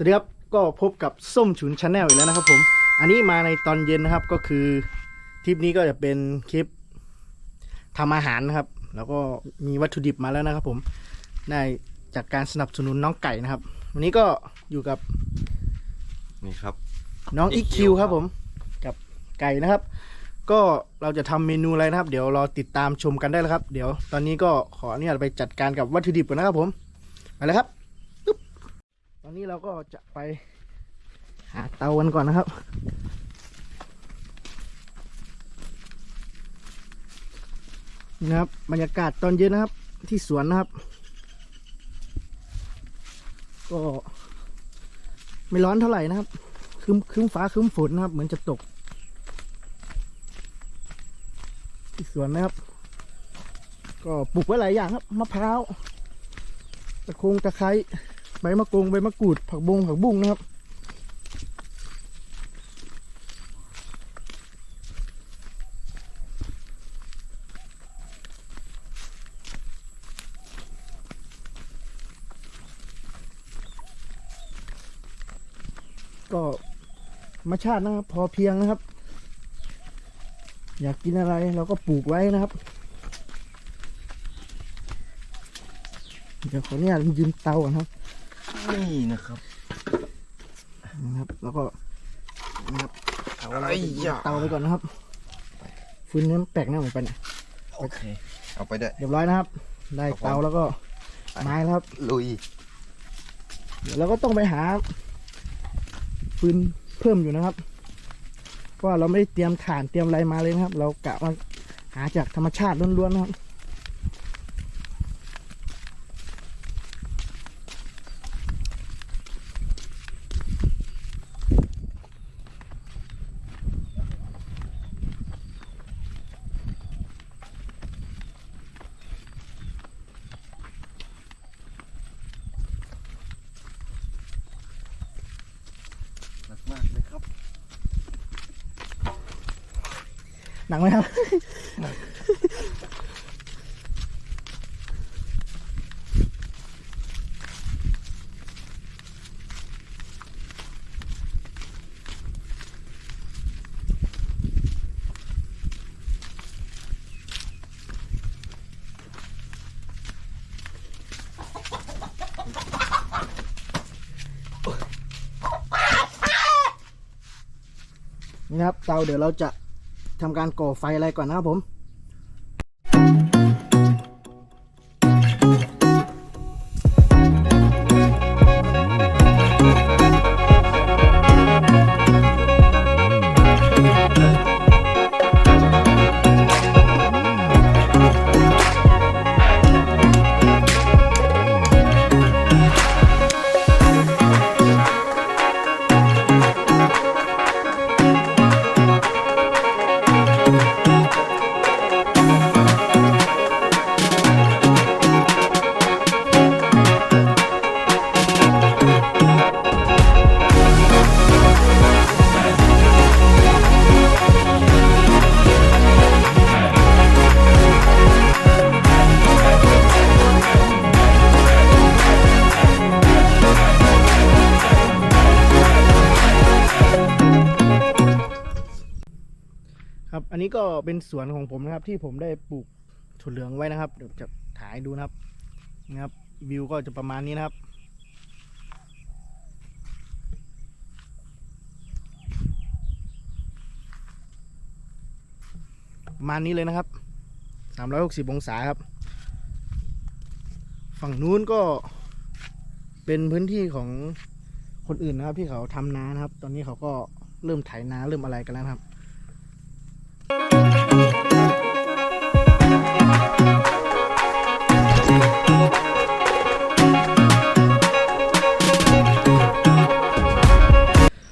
สวัสดีครับ ก็พบกับส้มฉุนชาแนลอีกแล้วนะครับผม อันนี้มาในตอนเย็นนะครับก็คือทริปนี้ก็จะเป็นคลิปทำอาหารนะครับ แล้วก็มีวัตถุดิบมาแล้วนะครับผม ได้จากการสนับสนุนน้องไก่นะครับ วันนี้ก็อยู่กับนี่ครับ น้องอี EQ คิวคครัรับบผม กับไก่นะครับ ก็เราจะทำเมนูอะไรนะครับ เดี๋ยวรอติดตามชมกันได้แล้วครับ เดี๋ยวตอนนี้ก็ขออนุญาตไปจัดการกับวัตถุดิบก่อนนะครับผม ไปเลยครับปึ๊บต อนนี้เราก็จะไปหาเตากันก่อนนะครับ นะครับ บรรยากาศตอนเย็นนะครับ ที่สวนนะครับ ก็ ไม่ร้อนเท่าไหร่นะครับครึ้มครึ้มฟ้าครึ้มฝนนะครับ เหมือนจะตก ที่สวนนะครับ ก็ปลูกไว้หลายอย่างครับมะพร้าวตะคงตะไคร้ ใบมะกรูดใบมะกรูด ผักบงผักบุ้งนะครับ ก็ธรรมชาตินะครับ พอเพียงนะครับ อยากกินอะไรเราก็ปลูกไว้นะครับเดี๋ยวขออนุญาตยืมเตาก่อนครับ นี่นะครับนะครับ แล้วก็นะครับเตาเราไอ้ยืยะมเตาไปก่อนนะครับฟืนนี้มันแปลกหน้าเหมือนกันเนี่ยโอเค เอาไปได้เรียบร้อยนะครับ ได้เตาแล้วก็ไม้แล้วครับ ลุย เดี๋ยวเราก็ต้องไปหา ฟืนเพิ่มอยู่นะครับเพราะว่าเราไม่ได้เตรียมถ่านเตรียมอะไรมาเลยนะครับ เรากะมาหาจากธรรมชาติล้วนๆนะครับ หนักมากเลยครับ หนักไหมครับนี่นะครับเตาเดี๋ยวเราจะ ทำการก่อไฟอะไรก่อนนะครับผม นนี้ก็เป็นสวนของผมนะครับ ที่ผมได้ปลูกถั่วเหลืองไว้นะครับเดี๋ยวจะถ่ายดูนะครับนะครับ วิวก็จะประมาณนี้นะครับ ประมาณนี้เลยนะครับ360องศาครับ ฝั่งนู้นก็เป็นพื้นที่ของคนอื่นนะครับ ที่เขาทำนานะครับ ตอนนี้เขาก็เริ่มไถนาเริ่มอะไรกันแล้วครับ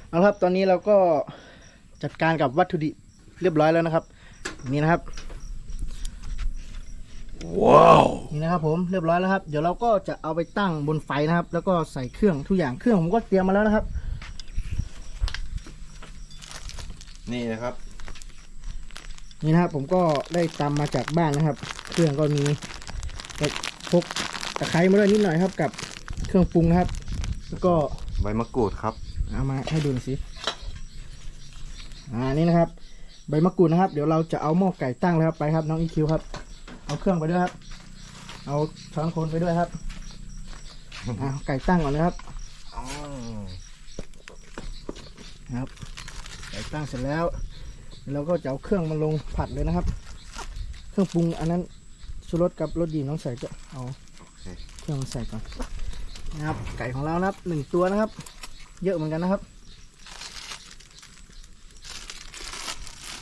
เอาละครับตอนนี้เราก็จัดการกับวัตถุดิบเรียบร้อยแล้วนะครับ นี่นะครับว้าวนี่นะครับผมเรียบร้อยแล้วครับ เดี๋ยวเราก็จะเอาไปตั้งบนไฟนะครับ แล้วก็ใส่เครื่องทุกอย่างเครื่องผมก็เตรียมมาแล้วนะครับ นี่นะครับ นี่นะครับผมก็ได้ตำมาจากบ้านนะครับ เครื่องก็มีก็พกตะไคร้มาด้วยนิดหน่อยครับ กับเครื่องปรุงนะครับ แล้วก็ใบมะกรูดครับ เอามาให้ดูหน่อยสิอ่านี่นะครับ ใบมะกรูดนะครับ เดี๋ยวเราจะเอาหม้อไก่ตั้งเลยครับไปครับน้องอีคิวครับ เอาเครื่องไปด้วยครับ เอาช้อนโคนไปด้วยครับอ่าไก่ตั้งก่อนนะครับครับไก่ตั้งเสร็จแล้วเราก็จะเอาเครื่องมาลงผัดเลยนะครับ เครื่องปรุงอันนั้นชูรสกับรสดีน้องใส่จะเอาเครื่องมาใส่ก่อนนะครับ ไก่ของเรานะครับหนึ่งตัวนะครับ เยอะเหมือนกันนะครับ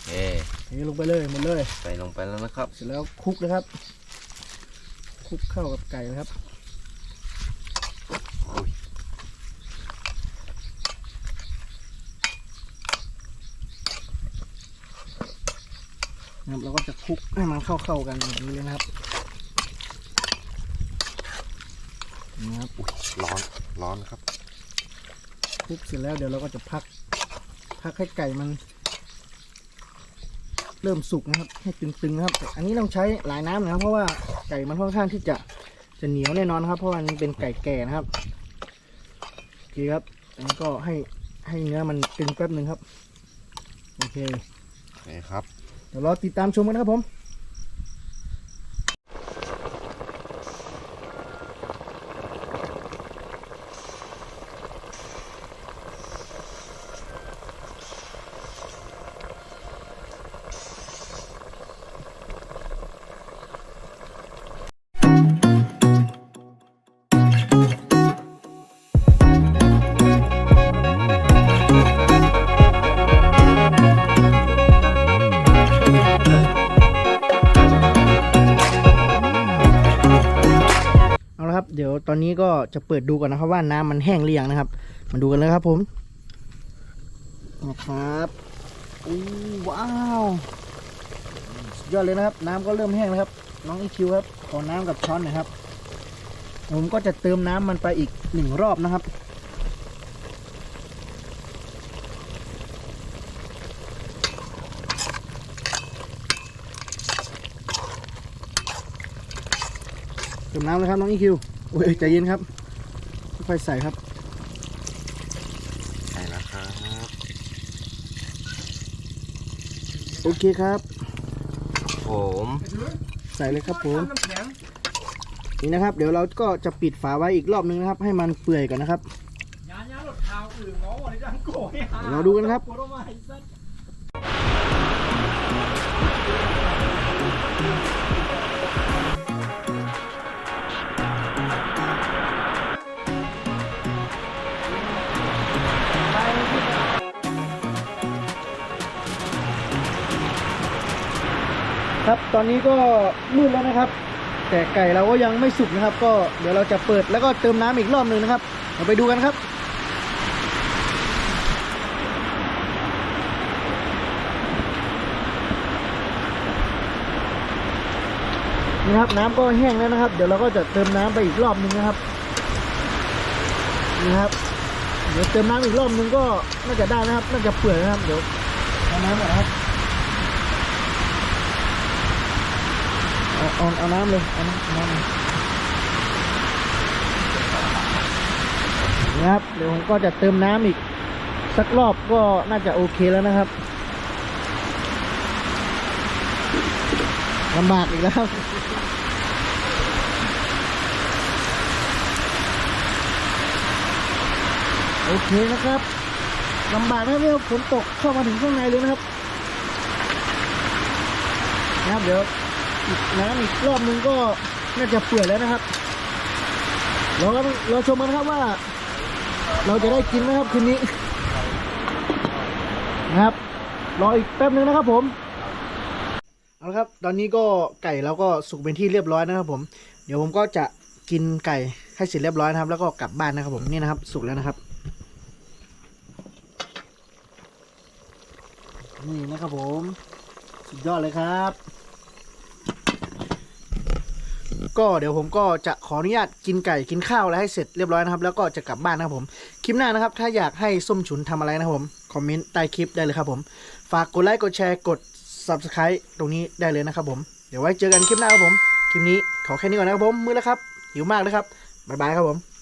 เอ๊ะเทลงไปเลยหมดเลยใส่ลงไปแล้วนะครับ เสร็จแล้วคลุกเลยครับคลุกเข้ากับไก่เลยครับอุ้ยนะครับเราก็จะคลุกให้มันเข้าเข้าๆกันแบบนี้เลยนะครับนี่ครับอุ๊ยร้อนร้อนครับ คลุกเสร็จแล้วเดี๋ยวเราก็จะพัก พักให้ไก่มัน เริ่มสุกนะครับ ให้ตึงๆนะครับแต่อันนี้ต้องใช้หลายน้ำนะครับ เพราะว่าไก่มันค่อนข้างที่จะจะเหนียวแน่นอนนะครับ เพราะว่ามันเป็นไก่แก่นะครับโอเคครับอันนี้ก็ให้ให้เนื้อมันตึงแป๊บหนึ่งครับ โอเคโอเคครับ เดี๋ยวรอติดตามชมกันนะครับผม ตอนนี้ก็จะเปิดดูก่อนนะครับว่าน้ำมันแห้งหรือยังนะครับ มาดูกันเลยครับผมนะครับอู้ว้าว ยอดเลยนะครับ น้ำก็เริ่มแห้งแล้วครับ น้องอีคิวครับ ขอน้ำกับช้อนหน่อยครับ ผมก็จะเติมน้ำมันไปอีกหนึ่งรอบนะครับเติมน้ำเลยครับน้องอีคิว อ้ยใจเย็นครับค่อยๆใส่ครับ ใส่แล้วครับ โอเคครับ ผมใส่เลยครับผม นี่นะครับ เดี๋ยวเราก็จะปิดฝาไว้อีกรอบนึงนะครับ ให้มันเปื่อยก่อนนะครับยานยานรถข่าวอื่นน้องวันนี้จังโกยเดี๋ยวเราดูกันครับ ครับ ตอนนี้ก็มืดแล้วนะครับ แต่ไก่เราก็ยังไม่สุกนะครับ ก็เดี๋ยวเราจะเปิดแล้วก็เติมน้ำอีกรอบหนึ่งนะครับเราไปดูกันครับนี่ครับน้ำก็แห้งแล้วนะครับ เดี๋ยวเราก็จะเติมน้ำไปอีกรอบหนึ่งนะครับนี่ครับ เดี๋ยวเติมน้ำอีกรอบหนึ่งก็น่าจะได้นะครับ น่าจะเปื่อยนะครับ เดี๋ยวเอาน้ำก่อนนะครับ เอาเอาเอาน้ำเลยเอาน้ำเอาน้ำเลยนะครับ เดี๋ยวผมก็จะเติมน้ำอีก สักรอบก็น่าจะโอเคแล้วนะครับลำบากอีกแล้วโอเคนะครับลำบากนะครับเนี่ยฝนตกเข้ามาถึงข้างในเลยนะครับนะครับเดี๋ยว อีกน้ำอีกรอบนึงก็น่าจะเปื่อยแล้วนะครับเราเราชมกันครับว่า เราจะได้กินไหมครับคืนนี้นะครับรออีกแป๊บนึงนะครับผมเอาละครับ ตอนนี้ก็ไก่เราก็สุกเป็นที่เรียบร้อยนะครับผม เดี๋ยวผมก็จะกินไก่ให้เสร็จเรียบร้อยนะครับ แล้วก็กลับบ้านนะครับผมนี่นะครับ สุกแล้วนะครับ นี่นะครับผม สุดยอดเลยครับ ก็เดี๋ยวผมก็จะขออนุญาตกินไก่กินข้าวแล้วให้เสร็จเรียบร้อยนะครับ แล้วก็จะกลับบ้านนะครับผม คลิปหน้านะครับ ถ้าอยากให้ส้มฉุนทำอะไรนะครับผม คอมเมนต์ใต้คลิปได้เลยครับผม ฝากกดไลค์กดแชร์กด subscribe ตรงนี้ได้เลยนะครับผม เดี๋ยวไว้เจอกันคลิปหน้าครับผม คลิปนี้ขอแค่นี้ก่อนนะครับผม มือแล้วครับ หิวมากเลยครับ บ๊ายบายครับผม